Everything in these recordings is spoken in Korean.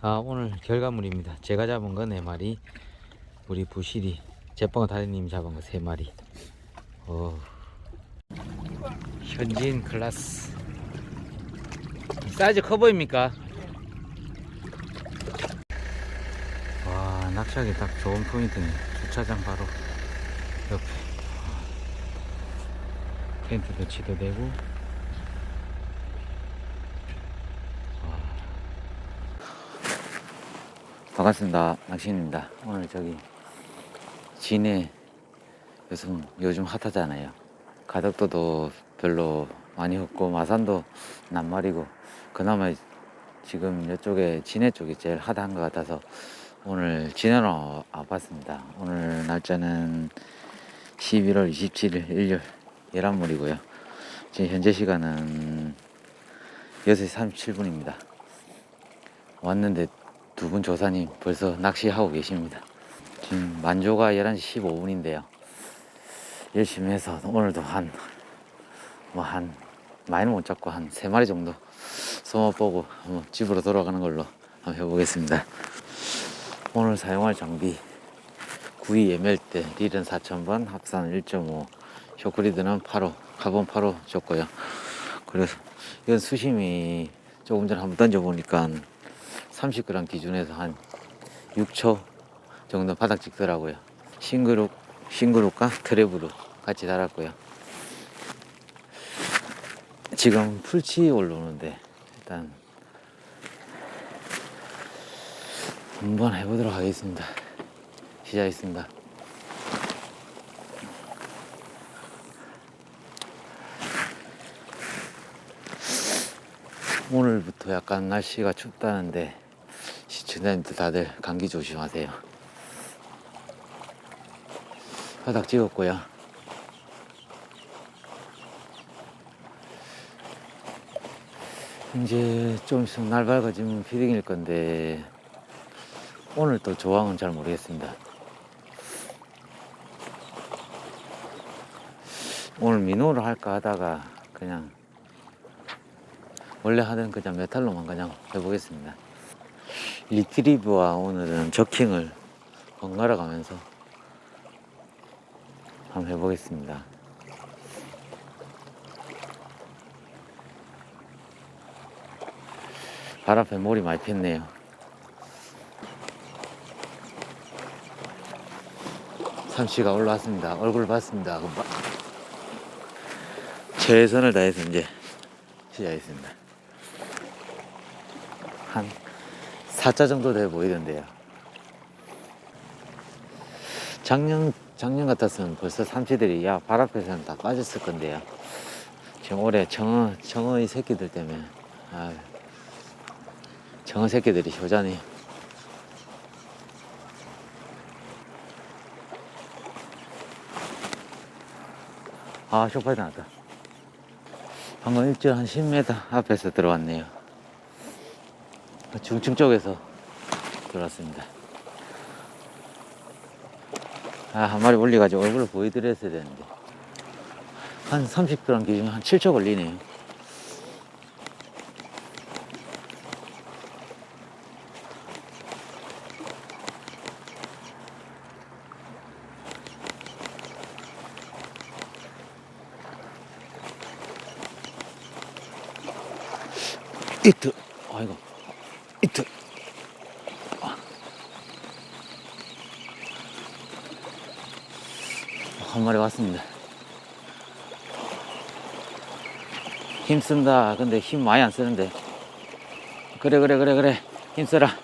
아 오늘 결과물입니다. 제가 잡은 거네 마리, 우리 부실이 제빵 다리님 잡은 거세 마리. 어. 현진 클라스. 사이즈 커 보입니까? 와 낚시하기 딱 좋은 포인트네. 주차장 바로 옆에. 텐트 배치도 되고. 반갑습니다. 낚시인입니다. 오늘 저기 진해 요즘 요즘 핫하잖아요. 가덕도도 별로 많이 없고 마산도 낱말이고 그나마 지금 이쪽에 진해 쪽이 제일 핫한 것 같아서 오늘 진해로 와봤습니다. 오늘 날짜는 11월 27일 일요일 11물이고요. 지금 현재 시간은 6시 37분입니다. 왔는데 두 분 조사님 벌써 낚시하고 계십니다. 지금 만조가 11시 15분인데요. 열심히 해서 오늘도 한, 뭐 한, 많이는 못 잡고 한세 마리 정도 소모 보고 한번 집으로 돌아가는 걸로 한번 해보겠습니다. 오늘 사용할 장비 구이 예멜대 릴은 4000번 합산 1.5 쇼크리드는 8호 카본 8호 줬고요. 그래서 이건 수심이 조금 전에 한번 던져보니까 30g 기준에서 한 6초 정도 바닥 찍더라고요. 싱그룹, 싱그룹과 트랩으로 같이 달았고요. 지금 풀치 올라오는데 일단 한번 해보도록 하겠습니다. 시작했습니다. 오늘부터 약간 날씨가 춥다는데 시청자님들 다들 감기 조심하세요. 바닥 찍었고요. 이제 좀 있으면 날 밝아지면 피딩일 건데 오늘 또 조항은 잘 모르겠습니다. 오늘 민호를 할까 하다가 그냥 원래 하던 그냥 메탈로만 그냥 해보겠습니다. 리트리브와 오늘은 저킹을 번갈아 가면서 한번 해보겠습니다. 발 앞에 몰이 많이 폈네요. 삼치가 올라왔습니다. 얼굴 봤습니다. 금방. 최선을 다해서 이제 시작했습니다. 한 4자 정도 돼 보이던데요. 작년 작년 같았으면 벌써 삼치들이 야 발 앞에서는 다 빠졌을 건데요. 지금 올해 정어 정어의 새끼들 때문에 아, 정어 새끼들이 효자네요. 아 쇼파이 나왔다. 방금 일절 한 10m 앞에서 들어왔네요. 중층 쪽에서 들어왔습니다. 아, 한 마리 올려가지고 얼굴을 보여드렸어야 되는데. 한 30g 기준 한 7초 걸리네요. 이트, 아이고, 이트. 한 마리 왔습니다. 힘 쓴다. 근데 힘 많이 안 쓰는데. 그래, 그래, 그래, 그래. 힘 써라.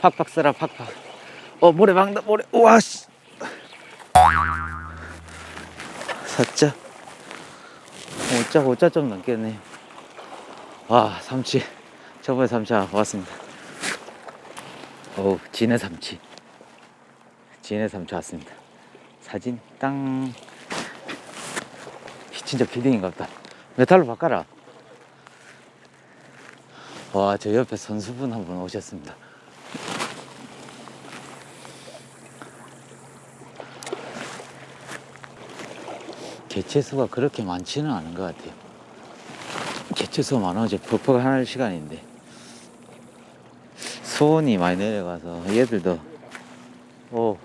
팍팍 써라, 팍팍. 어, 모래 막다, 모래. 우와, 씨. 사자. 오자, 오자 좀 넘겠네. 와, 삼치. 저번에 삼치 왔습니다. 오, 진해 삼치. 진해 삼치 왔습니다. 사진 땅. 진짜 비딩인가 보다. 메탈로 바꿔라. 와 저 옆에 선수분 한 분 오셨습니다. 개체수가 그렇게 많지는 않은 것 같아요. 개체수가 많아 이제 퍽퍽 할 시간인데 수온이 많이 내려가서 얘들도 오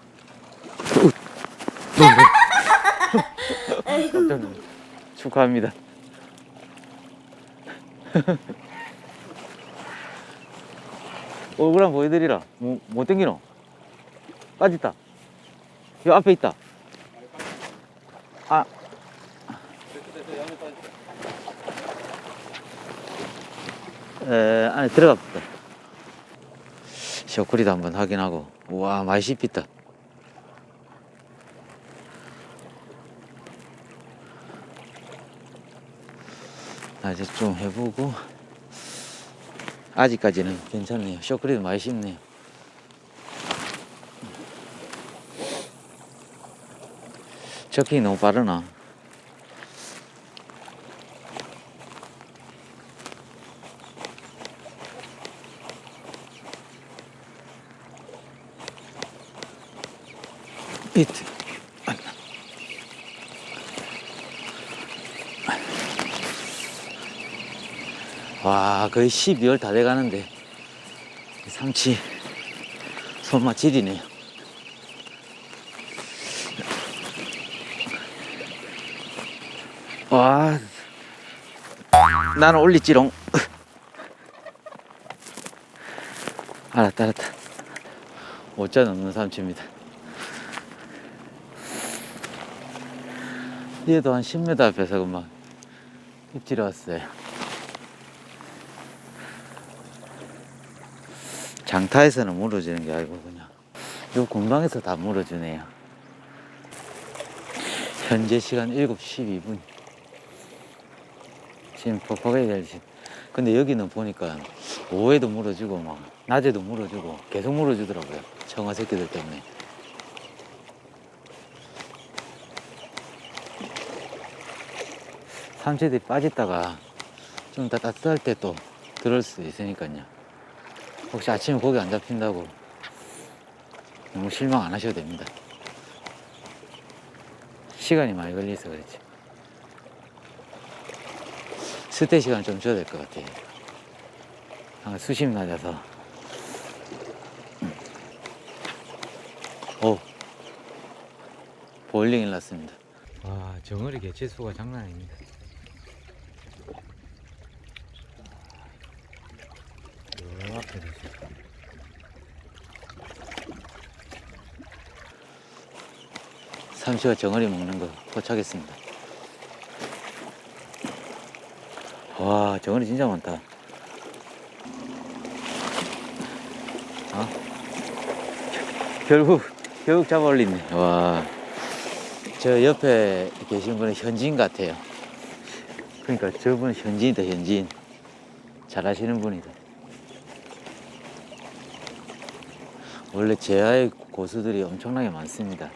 축하합니다. 얼굴 한번 보여드리라. 뭐, 못 땡기노? 빠졌다. 요 앞에 있다. 아. 에, 안에 들어가 보다. 쇼크리도 한번 확인하고. 우와, 많이 씹혔다. 나 이제 좀 해보고. 아직까지는 괜찮네요. 쇼크리도 씹네요. 적킹이 너무 빠르나? 이트. 와, 거의 12월 다 돼가는데 삼치 손맛 질이네요. 와, 나는 올리지롱. 알았다, 알았다. 5자 넘는 삼치입니다. 얘도 한 10m 앞에서 그만 입질해 왔어요. 장타에서는 물어주는 게 그냥 요 공방에서 다 물어주네요. 현재 시간 7시 12분. 지금 폭포가 될지. 근데 여기는 보니까 오후에도 물어주고 막 낮에도 물어주고 계속 물어주더라고요. 청어 새끼들 때문에. 삼치들이 빠졌다가 좀 더 따뜻할 때 또 들을 수 있으니까요. 혹시 아침에 고기 안 잡힌다고 너무 실망 안 하셔도 됩니다. 시간이 많이 걸려서 그렇지. 스테 시간 좀 줘야 될 것 같아요. 한 수심 낮아서. 음. 오. 볼링 일났습니다. 와, 정어리 개체수가 장난 아닙니다. 앞에 있어. 삼시가 정어리 먹는 거 포착했습니다. 와, 정어리 진짜 많다. 어? 결국, 결국 잡아 올리네. 와. 저 옆에 계신 분은 현지인 같아요. 그러니까 저분 현지인이다, 현지인. 잘하시는 분이다. 원래 제아의 고수들이 엄청나게 많습니다.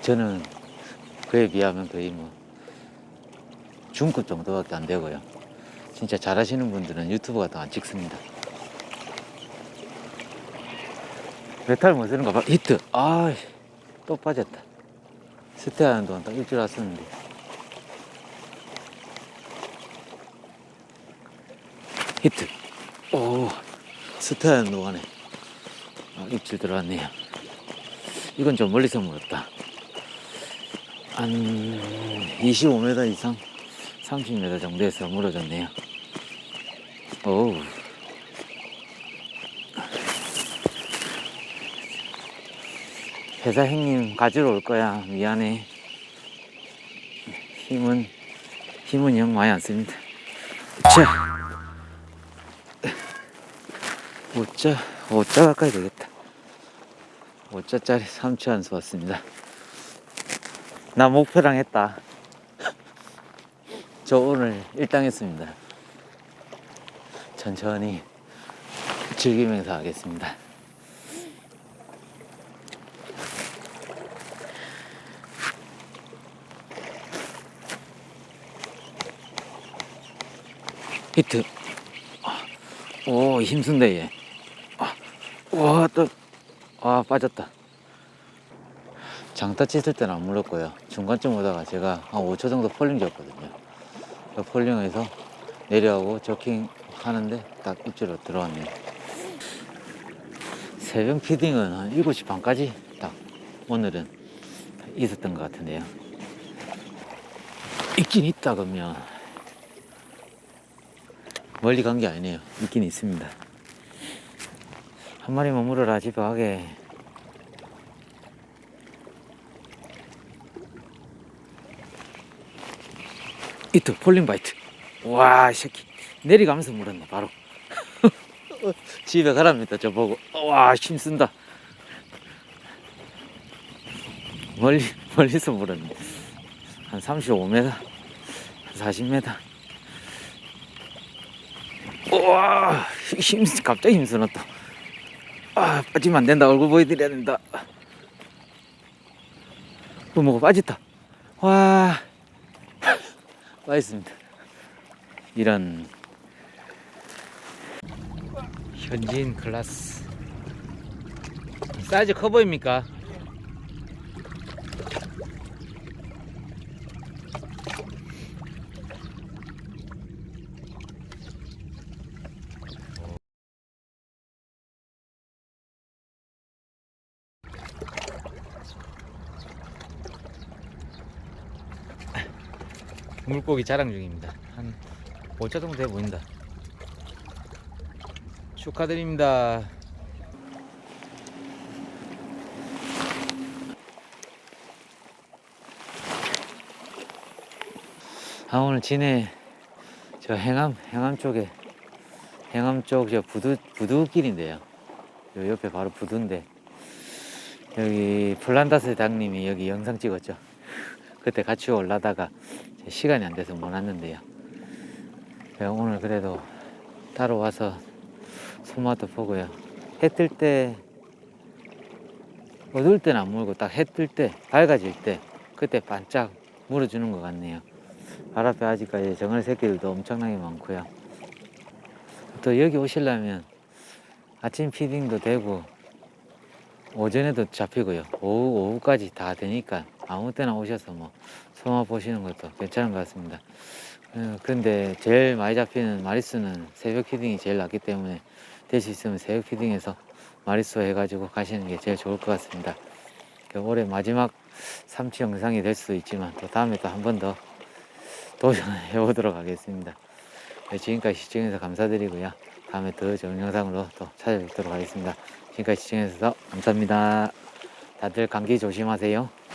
저는 그에 비하면 거의 뭐 중급 정도밖에 안 되고요. 진짜 잘하시는 분들은 유튜브 같은 거안 찍습니다. 메탈 못 쓰는 거 봐. 히트. 아, 또 빠졌다. 스테하는 동안 딱 일주일 왔었는데. 히트. 오, 스테하는 동안에 아, 입질 들어왔네요. 이건 좀 멀리서 물었다. 한 25m 이상, 30m 정도에서 물어졌네요. 오. 회사 형님 가지러 올 거야. 미안해. 힘은, 힘은 영 많이 안 씁니다. 자. 5자, 5자 가까이 되겠다. 5자짜리 3초 한수 왔습니다. 나 목표랑 했다. 저 오늘 일당했습니다. 천천히 즐기면서 하겠습니다. 히트. 아, 오, 힘쓴다, 얘. 아, 와, 또, 아, 빠졌다. 장타 찢을 때는 안 물었고요. 중간쯤 오다가 제가 한 5초 정도 폴링 줬거든요. 그 폴링에서 내려오고 저킹 하는데 딱 입질로 들어왔네요. 새벽 피딩은 한 7시 반까지 딱 오늘은 있었던 것 같은데요. 있긴 있다 그러면 멀리 간 게 아니네요. 있긴 있습니다. 한 마리만 물어라 집에 가게. 이트 폴링 바이트. 와, 이 새끼. 내려가면서 물었네, 바로. 집에 가랍니다, 저 보고. 와, 힘쓴다. 멀리, 멀리서 물었네. 한 35m, 한 40m. 우와, 힘, 갑자기 힘쓰나 또. 아, 빠지면 안 된다. 얼굴 보여드려야 된다. 뭐, 뭐가 빠졌다. 와, 빠졌습니다. 이런 현지인 클라스. 사이즈 커 보입니까? 물고기 자랑 중입니다. 한 5차 정도 돼 보인다. 축하드립니다. 아 오늘 진해 저 행암 행암 쪽에 행암 쪽 저 부두 부두길인데요. 요 옆에 바로 부두인데 여기 플란다스 당님이 여기 영상 찍었죠. 그때 같이 올라다가 제 시간이 안 돼서 못 왔는데요. 오늘 그래도 따로 와서 소마도 보고요. 해 뜰 때, 어두울 때는 안 물고 딱 해 뜰 때, 밝아질 때, 그때 반짝 물어주는 것 같네요. 발 앞에 아직까지 정글 새끼들도 엄청나게 많고요. 또 여기 오시려면 아침 피딩도 되고, 오전에도 잡히고요. 오후, 오후까지 다 되니까 아무 때나 오셔서 뭐 소마 보시는 것도 괜찮은 것 같습니다. 어, 근데 제일 많이 잡히는 마리수는 새벽 피딩이 제일 낫기 때문에 될 수 있으면 새벽 피딩에서 마리수 해가지고 가시는 게 제일 좋을 것 같습니다. 그 올해 마지막 삼치 영상이 될 수도 있지만 또 다음에 또 한 번 더 도전해 보도록 하겠습니다. 네, 지금까지 시청해주셔서 감사드리고요. 다음에 더 좋은 영상으로 또 찾아뵙도록 하겠습니다. 지금까지 시청해주셔서 감사합니다. 다들 감기 조심하세요.